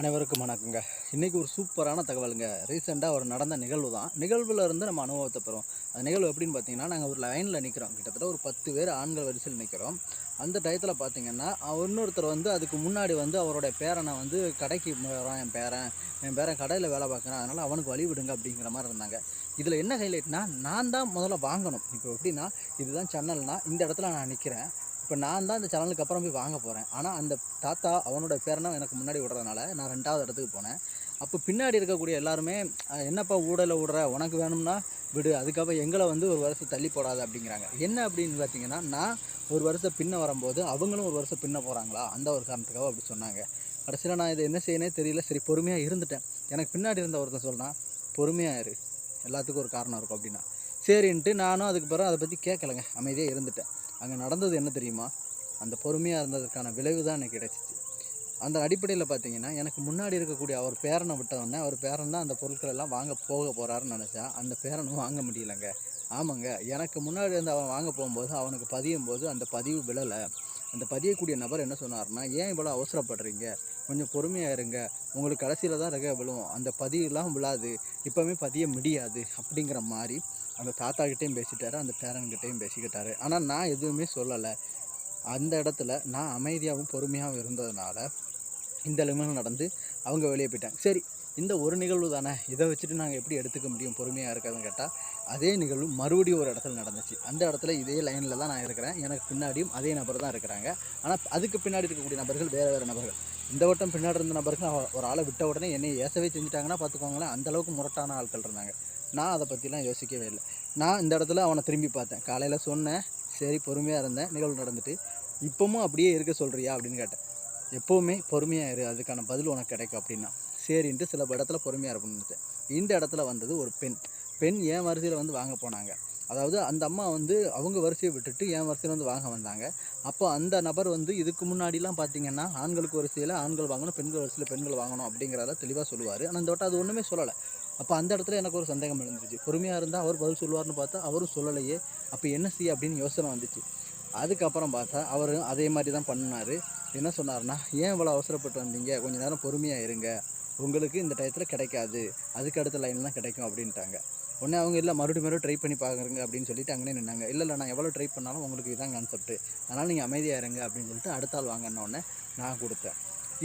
அனைவருக்கும் வணக்கங்க. இன்றைக்கி ஒரு சூப்பரான தகவலுங்க. ரீசெண்டாக ஒரு நடந்த நிகழ்வு தான். நிகழ்வில் இருந்து நம்ம அனுபவத்தை பெறும் அந்த நிகழ்வு எப்படின்னு பார்த்தீங்கன்னா நாங்கள் ஒரு லைனில் நிற்கிறோம் கிட்டத்தட்ட ஒரு பத்து பேர் ஆண்கள் வரிசையில் நிற்கிறோம் அந்த டயத்தில் பார்த்தீங்கன்னா இன்னொருத்தர் வந்து அதுக்கு முன்னாடி வந்து அவருடைய பேரனை வந்து கடைக்கு வரான். என் பேரன் என் பேரன் கடையில் வேலை பார்க்குறேன் அதனால் அவனுக்கு வழி விடுங்க அப்படிங்கிற மாதிரி இருந்தாங்க. இதில் என்ன ஹைலைட்னா நான் தான் முதல்ல வாங்கணும். இப்போ எப்படின்னா இதுதான் சேனல்னால் இந்த இடத்துல நான் நிற்கிறேன் இப்போ நான் தான் இந்த சேனலுக்கு அப்புறம் போய் வாங்க போகிறேன் ஆனால் அந்த தாத்தா அவனோட பேரனை எனக்கு முன்னாடி விடுறதுனால நான் ரெண்டாவது இடத்துக்கு போனேன். அப்போ பின்னாடி இருக்கக்கூடிய எல்லாருமே என்னப்பா ஊடலை விடுற? உனக்கு வேணும்னா விடு. அதுக்கப்புறம் எங்களை வந்து ஒரு வருஷம் தள்ளி போடாது அப்படிங்கிறாங்க. என்ன அப்படின்னு பார்த்தீங்கன்னா நான் ஒரு வருஷம் பின்ன வரும்போது அவங்களும் ஒரு வருஷம் பின்ன போகிறாங்களா அந்த ஒரு காரணத்துக்காக அப்படி சொன்னாங்க. கடைசியில் நான் இதை என்ன செய்யனே தெரியல. சரி பொறுமையாக இருந்துட்டேன். எனக்கு பின்னாடி இருந்த ஒருத்தன் சொன்னால் பொறுமையாக இரு. எல்லாத்துக்கும் ஒரு காரணம் இருக்கும் அப்படின்னா. சரின்ட்டு நானும் அதுக்கு பிறகு அதை பற்றி கேட்கலங்க. அமைதியாக இருந்துட்டேன். அங்கே நடந்தது என்ன தெரியுமா? அந்த பொறுமையாக இருந்ததுக்கான விளைவு தான் எனக்கு கிடைச்சிச்சு. அந்த அடிப்படையில் பார்த்தீங்கன்னா எனக்கு முன்னாடி இருக்கக்கூடிய அவர் பேரனை விட்டவொடனே அவர் பேரன் தான் அந்த பொருட்கள் எல்லாம் வாங்க போக போகிறாருன்னு நினச்சா அந்த பேரனும் வாங்க முடியலங்க. ஆமாங்க. எனக்கு முன்னாடி இருந்து அவன் வாங்க போகும்போது அவனுக்கு பதியும் போது அந்த பதிவு விழலை. அந்த பதியக்கூடிய நபர் என்ன சொன்னார்னா ஏன் இவ்வளோ அவசரப்படுறீங்க? கொஞ்சம் பொறுமையாக இருங்க. உங்களுக்கு கடைசியில் தான் ரக விழுவும். அந்த பதிவுலாம் விழாது. இப்போவே பதிய முடியாது. அப்படிங்கிற மாதிரி அந்த தாத்தாக்கிட்டேயும் பேசிட்டாரு அந்த பேரன்கிட்டையும் பேசிக்கிட்டாரு. ஆனால் நான் எதுவுமே சொல்லலை. அந்த இடத்துல நான் அமைதியாகவும் பொறுமையாகவும் இருந்ததுனால இந்த நிகழ்வு நடந்து அவங்க வெளியே போயிட்டாங்க. சரி இந்த ஒரு நிகழ்வு தானே? இதை வச்சுட்டு நாங்கள் எப்படி எடுத்துக்க முடியும்? பொறுமையாக இருக்காதுன்னு கேட்டால் அதே நிகழ்வு மறுபடியும் ஒரு இடத்துல நடந்துச்சு. அந்த இடத்துல இதே லைனில் தான் நான் இருக்கிறேன். எனக்கு பின்னாடியும் அதே நபர் தான் இருக்கிறாங்க. ஆனால் அதுக்கு பின்னாடி இருக்கக்கூடிய நபர்கள் வேறு வேறு நபர்கள். இந்த வட்டம் பின்னாடி இருந்த நபர்கள் ஒரு ஆளை விட்ட உடனே என்னை ஏசவே செஞ்சுட்டாங்கன்னா பார்த்துக்கோங்களேன் அந்தளவுக்கு முரட்டான ஆட்கள் இருந்தாங்க. நான் அதை பற்றிலாம் யோசிக்கவே இல்லை. நான் இந்த இடத்துல அவனை திரும்பி பார்த்தேன். காலையில் சொன்னேன் சரி பொறுமையாக இருந்தேன். நிகழ்வு நடந்துட்டு. இப்போவும் அப்படியே இருக்க சொல்கிறியா அப்படின்னு கேட்டேன். எப்போவுமே பொறுமையாக இரு. அதுக்கான பதில் உனக்கு கிடைக்கும் அப்படின்னா. சரின்ட்டு சில இடத்துல பொறுமையாக இருக்கணும்னு இந்த இடத்துல வந்தது ஒரு பெண். பெண் என் வரிசையில் வந்து வாங்க போனாங்க. அதாவது அந்த அம்மா வந்து அவங்க வரிசையை விட்டுட்டு என் வரிசையில் வந்து வாங்க வந்தாங்க. அப்போ அந்த நபர் வந்து இதுக்கு முன்னாடிலாம் பார்த்தீங்கன்னா ஆண்களுக்கு வரிசையில் ஆண்கள் வாங்கணும் பெண்கள் வரிசையில் பெண்கள் வாங்கணும் அப்படிங்கிறத தெளிவாக சொல்லுவார். ஆனால் இந்த வட்டம் அது ஒன்றுமே சொல்லலை. அப்போ அந்த இடத்துல எனக்கு ஒரு சந்தேகம் எழுந்துருச்சு. பொறுமையாக இருந்தால் அவர் பதில் சொல்லுவார்னு பார்த்தா அவரும் சொல்லலையே. அப்போ என்ன செய்ய அப்படின்னு யோசனை வந்துச்சு. அதுக்கப்புறம் பார்த்தா அவர் அதே மாதிரி தான் பண்ணினார் என்ன சொன்னார்னா ஏன் இவ்வளோ அவசரப்பட்டு வந்தீங்க? கொஞ்ச நேரம் பொறுமையாக இருங்க. உங்களுக்கு இந்த டயத்தில் கிடைக்காது. அதுக்கு அடுத்த லைன் தான் கிடைக்கும் அப்படின்ட்டாங்க. உடனே அவங்க இல்லை மறுபடியும் மறுபடியும் ட்ரை பண்ணி பார்க்குறங்க அப்படின்னு சொல்லிட்டு அங்கேயே நின்னாங்க. இல்லை இல்லை நான் எவ்வளோ ட்ரை பண்ணாலும் உங்களுக்கு இதான் கான்செப்ட் அதனால் நீங்கள் அமைதியாக இருங்க அப்படின்னு சொல்லிட்டு அடுத்த ஆள் உடனே நான் கொடுத்தேன்.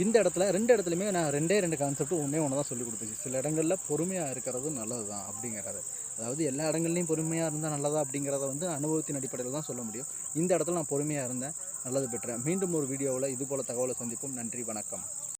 இந்த இடத்துல ரெண்டு இடத்துலையுமே நான் ரெண்டே ரெண்டு கான்செப்ட் ஒன்றே ஒன்று தான் சொல்லி கொடுத்துச்சு. சில இடங்களில் பொறுமையாக இருக்கிறது நல்லது தான் அப்படிங்கிறது. அதாவது எல்லா இடங்கள்லையும் பொறுமையாக இருந்தால் நல்லதா அப்படிங்கிறத வந்து அனுபவத்தின் அடிப்படையில் தான் சொல்ல முடியும். இந்த இடத்துல நான் பொறுமையாக இருந்தேன் நல்லது பெற்றேன். மீண்டும் ஒரு வீடியோவில் இது போல் தகவலை சந்திப்போம். நன்றி வணக்கம்.